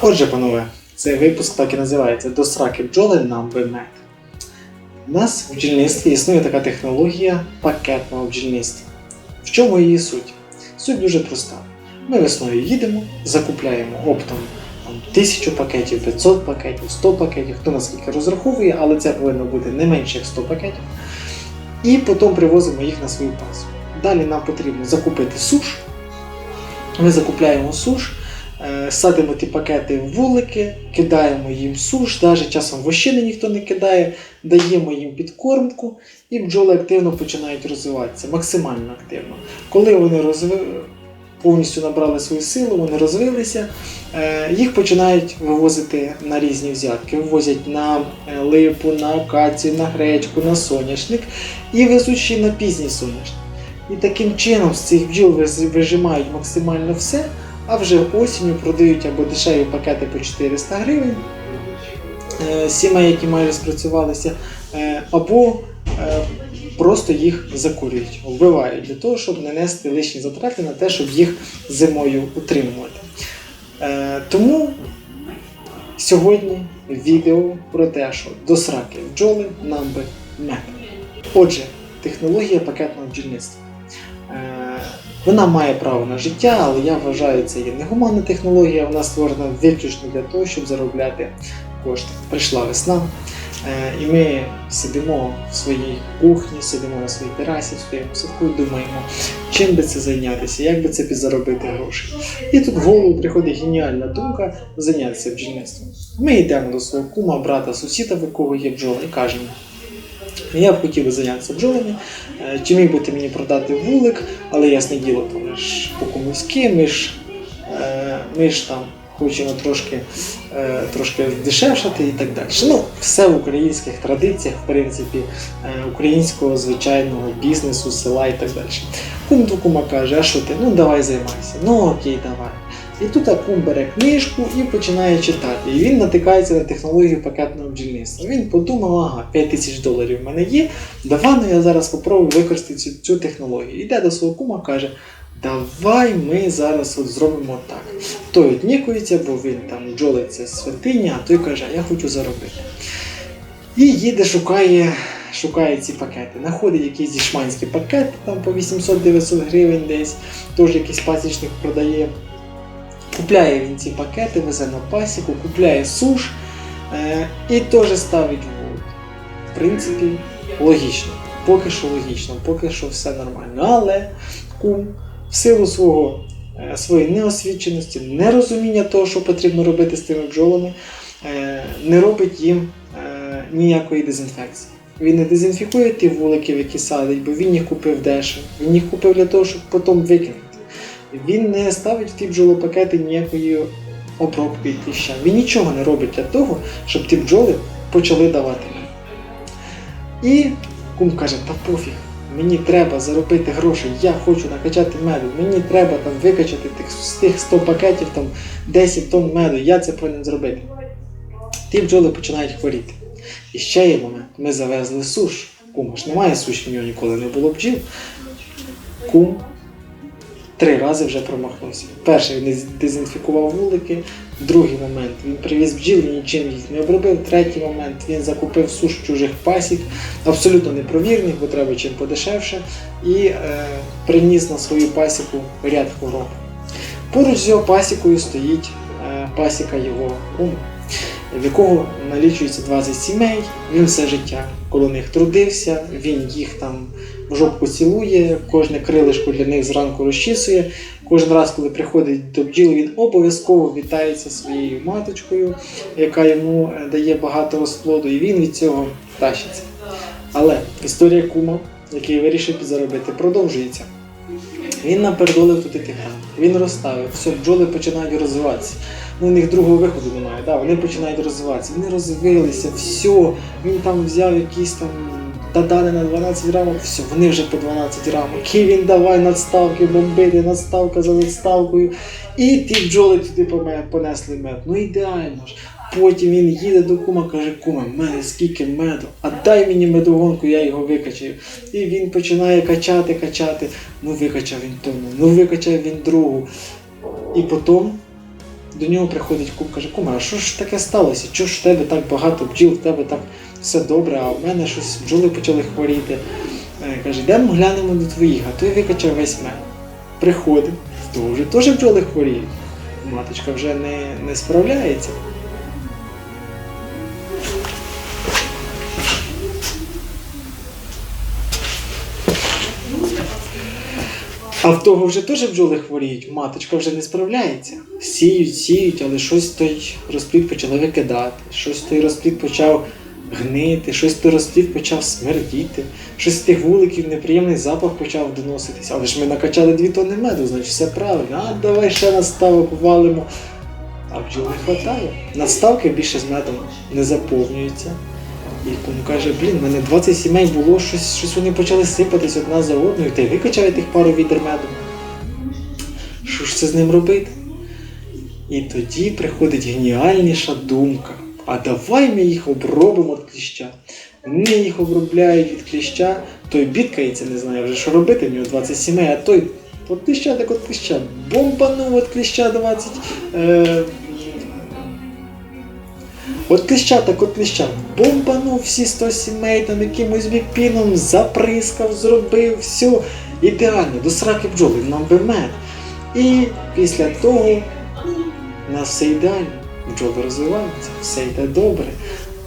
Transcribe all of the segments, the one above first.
Отже, панове, цей випуск так і називається До сраки бджоли нам би мед. У нас в бджільництві існує така технологія пакетного бджільництва. В чому її суть? Суть дуже проста. Ми весною їдемо, закупляємо оптом там, 1000 пакетів, 500 пакетів, 100 пакетів, хто наскільки розраховує, але це повинно бути не менше як 100 пакетів. І потім привозимо їх на свою пасу. Далі нам потрібно закупити суш. Ми закупляємо суш, садимо ті пакети в вулики, кидаємо їм суш, навіть часом вощини ніхто не кидає, даємо їм підкормку, і бджоли активно починають розвиватися, максимально активно. Коли вони розви... повністю набрали свою силу, вони розвилися, е, їх починають вивозити на різні взятки. Вивозять на е, липу, на акацію, на гречку, на соняшник і везуть ще на пізній соняшник. І таким чином з цих бджіл вижимають максимально все, а вже осінню продають або дешеві пакети по 400 гривень, е, сімей, які майже спрацювалися, е, або е, просто їх закурюють, вбивають для того, щоб не нести лишні затрати на те, щоб їх зимою утримувати. Тому сьогодні відео про те, що до сраки бджоли нам би мед. Отже, технологія пакетного бджільництва. Вона має право на життя, але я вважаю, це є негуманна технологія. Вона створена виключно для того, щоб заробляти кошти. Прийшла весна, е, і ми сидимо в своїй кухні, сидимо на своїй терасі, в своєму садку і думаємо, чим би це зайнятися, як би це підзаробити гроші. І тут в голову приходить геніальна думка зайнятися бджільництвом. Ми йдемо до свого кума, брата, сусіда, в якого є бджоли, і кажемо. Я б хотів би зайнятися бджолами. Е, Чи міг би ти мені продати вулик, але ясне діло, то ми ж по-комуськи, ми ж, е, ми ж там хочемо трошки, е, трошки дешевшати і так далі. Ну, все в українських традиціях, в принципі, українського звичайного бізнесу, села і так далі. Кум до кума каже, а що ти? Ну давай займайся. Ну окей, давай. І тут кум бере книжку і починає читати. І він натикається на технологію пакетного бджільництва. Він подумав, ага, 5 тисяч доларів в мене є. Давай ну я зараз спробую використати цю, цю технологію. Йде до свого кума, каже. Давай ми зараз от зробимо так. Той однікується, бо він там це святиня, а той каже, я хочу заробити. І їде, шукає, шукає ці пакети. Знаходить якийсь дішманський пакет там по 800-900 гривень десь, теж якийсь пасічник продає. Купляє він ці пакети, везе на пасіку, купляє суш е, і теж ставить в. В принципі, логічно. Поки що логічно, поки що все нормально. Але кум в силу свого, е, своєї неосвіченості, нерозуміння того, що потрібно робити з тими бджолами, е, не робить їм е, ніякої дезінфекції. Він не дезінфікує ті вулики, які садить, бо він їх купив дешево. Він їх купив для того, щоб потім викинути. Він не ставить в ті бджолопакети ніякої обробки кліща. Він нічого не робить для того, щоб ті бджоли почали давати. І кум каже, та пофіг, мені треба заробити гроші, я хочу накачати меду, мені треба там викачати тих, з тих 100 пакетів там 10 тонн меду, я це повинен зробити. Ті бджоли починають хворіти. І ще є момент, ми завезли суш. Кума ж немає суші, в нього ніколи не було бджіл. Кум три рази вже промахнувся. Перший він дезінфікував вулики, другий момент він привіз бджіл і нічим їх не обробив. Третій момент він закупив суш чужих пасік, абсолютно непровірних, бо треба чим подешевше, і е, приніс на свою пасіку ряд хвороб. Поруч з його пасікою стоїть е, пасіка його кума, в якого налічується 20 сімей. Він все життя коло них трудився, він їх там в жопку цілує, кожне крилишко для них зранку розчісує. Кожен раз, коли приходить до бджіл, він обов'язково вітається своєю маточкою, яка йому е, дає багато розплоду, і він від цього тащиться. Але історія кума, який вирішив підзаробити, продовжується. Він напередолив тут грам, він розставив, все, бджоли починають розвиватися. Ну, у них другого виходу немає, да? вони починають розвиватися. Вони розвилися, все, він там взяв якісь там дадани на 12 рамок, все, вони вже по 12 рамок. Ківін давай надставки, бомбити, надставка за надставкою. І ті бджоли туди понесли мед. Ну ідеально ж. Потім він їде до кума, каже, кума, в мене скільки меду, а дай мені медогонку, я його викачаю. І він починає качати, качати. Ну викачав він тому, ну викачав він другу. І потім до нього приходить кум, каже, кума, а що ж таке сталося? Чого ж в тебе так багато бджіл, в тебе так все добре, а в мене щось бджоли почали хворіти. Е, Каже, йдемо глянемо до твоїх, а той викачав весь мед. Приходить, в того вже теж бджоли хворіють. Маточка вже не, не справляється. А в того вже теж бджоли хворіють, маточка вже не справляється. Сіють, сіють, але щось той розплід почали викидати, щось той розплід почав гнити, щось той розплід почав смердіти, щось з тих вуликів неприємний запах почав доноситися. Але ж ми накачали дві тонни меду, значить все правильно. А давай ще наставок валимо. А бджіл не вистачає. Надставки більше з медом не заповнюються. І кум каже, блін, в мене 20 сімей було, щось, щось вони почали сипатись одна за одною, та й викачає тих пару відер меду. Що ж це з ним робити? І тоді приходить геніальніша думка. А давай ми їх обробимо від кліща. Вони їх обробляють від кліща, той бідкається, не знає вже, що робити, в нього 20 сімей, а той от кліща так от кліща. Бомбанув от кліща 20. Е, От кліща, так от кліща. Бомбанув всі 100 сімей, там якимось бікпіном, заприскав, зробив, все. Ідеально, до сраки бджоли, нам би мед. І після того у нас все ідеально. Бджоли розвиваються, все йде добре.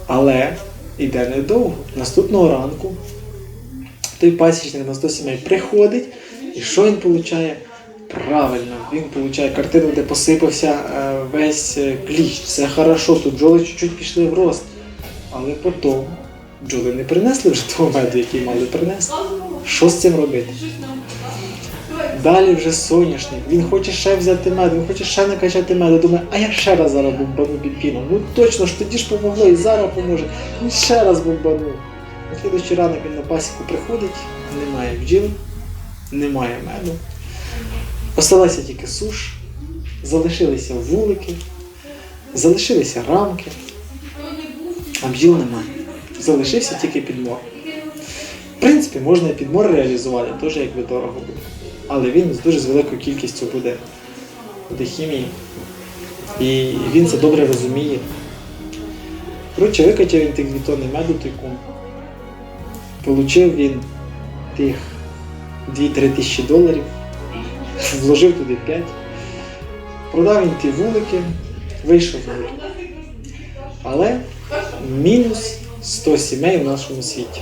Але йде недовго. Наступного ранку той пасічник на 100 сімей приходить, і що він получає? Правильно, він получає картину, де посипався е, весь е, кліщ. Все хорошо, тут бджоли чуть-чуть пішли в рост. Але потім бджоли не принесли вже того меду, який мали принести. Що з цим робити? Далі вже соняшник. Він хоче ще взяти мед, він хоче ще накачати меду. Думає, а я ще раз зараз бомбану біпіном. Ну точно ж тоді ж помогло і зараз поможе. Він ще раз бомбану. На слідуючий ранок він на пасіку приходить, немає бджіл, немає меду. Осталася тільки суш, залишилися вулики, залишилися рамки, а бджіл немає. Залишився тільки підмор. В принципі, можна і підмор реалізувати, теж якби дорого буде. Але він з дуже з великою кількістю буде, буде хімії. І він це добре розуміє. Коротше, викачав він тих 2 тонни. Получив він тих 2-3 тисячі доларів, вложив туди 5. Продав він ті вулики, вийшов. Але мінус 100 сімей в нашому світі.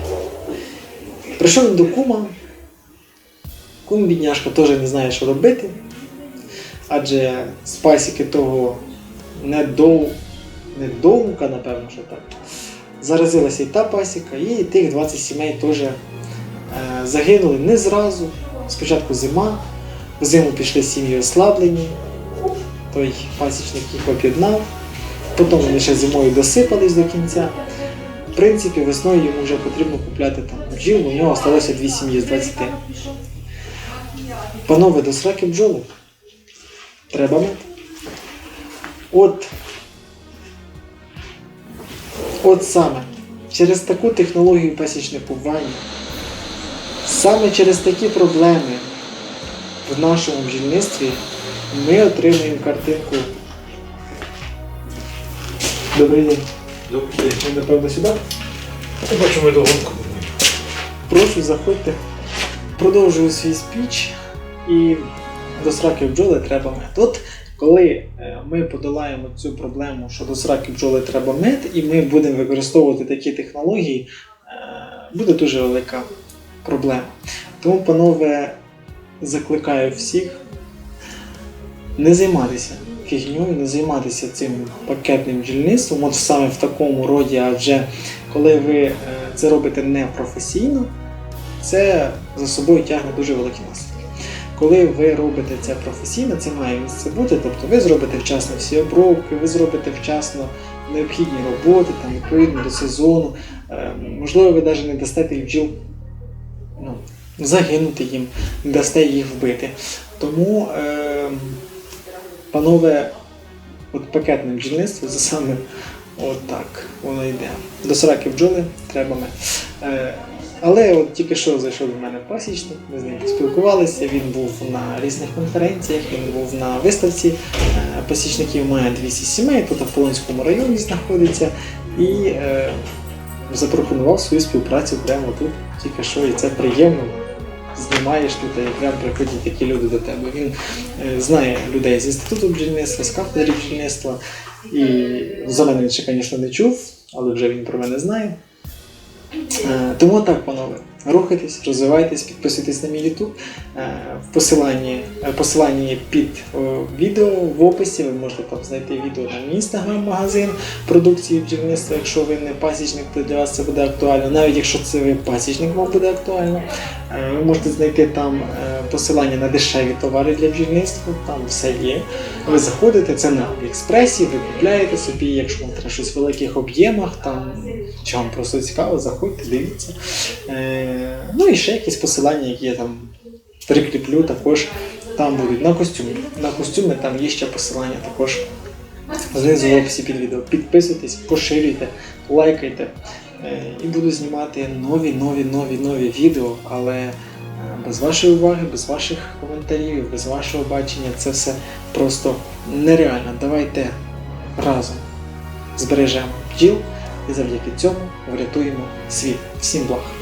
Прийшов він до кума. Кум бідняшка теж не знає, що робити. Адже з пасіки того недоумка, напевно, що так. Заразилася і та пасіка, і тих 20 сімей теж е, загинули не зразу. Спочатку зима, в зиму пішли сім'ї ослаблені, той пасічник їх об'єднав, потім вони ще зимою досипались до кінця. В принципі, весною йому вже потрібно купляти там бджіл, у нього залишилося дві сім'ї з 20. Панове, до сраки бджоли. Треба мед. От. От саме. Через таку технологію пасічникування, саме через такі проблеми в нашому бджільництві ми отримуємо картинку. Добрий день. Добрий день. Ви, напевно, сюди? Ми догонку. Прошу, заходьте. Продовжую свій спіч і до сраки бджоли треба мед. От коли е, ми подолаємо цю проблему, що до сраки бджоли треба мед, і ми будемо використовувати такі технології, е, буде дуже велика проблема. Тому, панове, закликаю всіх не займатися фігньою, не займатися цим пакетним бджільництвом, от саме в такому роді, адже коли ви е, це робите непрофесійно, це за собою тягне дуже великі наслідки. Коли ви робите це професійно, це має місце бути, тобто ви зробите вчасно всі обробки, ви зробите вчасно необхідні роботи, там, відповідно до сезону. Е, Можливо, ви навіть не дасте тих бджіл ну, загинути їм, не дасте їх вбити. Тому, е, панове, от пакетне бджільництво це саме от так воно йде. До сраки бджоли треба мед. Е, Але от тільки що зайшов до мене пасічник, ми з ним поспілкувалися. Він був на різних конференціях, він був на виставці е, пасічників має 200 сімей, тут в Полонському районі знаходиться, і е, запропонував свою співпрацю прямо тут, тільки що, і це приємно. Знімаєш тут, і прям приходять такі люди до тебе. Він е, знає людей з інституту бджільництва, з кафедри бджільництва. І за мене він ще, звісно, не чув, але вже він про мене знає. Е, Тому так, панове, рухайтесь, розвивайтесь, підписуйтесь на мій YouTube. Е, В посиланні, е, під відео в описі ви можете там знайти відео на мій інстаграм-магазин продукції бджільництва. Якщо ви не пасічник, то для вас це буде актуально. Навіть якщо це ви пасічник, вам буде актуально. Ви можете знайти там посилання на дешеві товари для бджільництва, там все є. Ви заходите, це на Аліекспресі, ви купляєте собі, якщо вам треба щось в великих об'ємах, там чи вам просто цікаво, заходьте, дивіться. Е, ну і ще якісь посилання, які я там прикріплю, також там будуть на костюми. На костюми там є ще посилання також знизу в описі під відео. Підписуйтесь, поширюйте, лайкайте. Е, і буду знімати нові, нові, нові, нові відео, але без вашої уваги, без ваших коментарів, без вашого бачення це все просто нереально. Давайте разом збережемо бджіл і завдяки цьому врятуємо світ. Всім благ!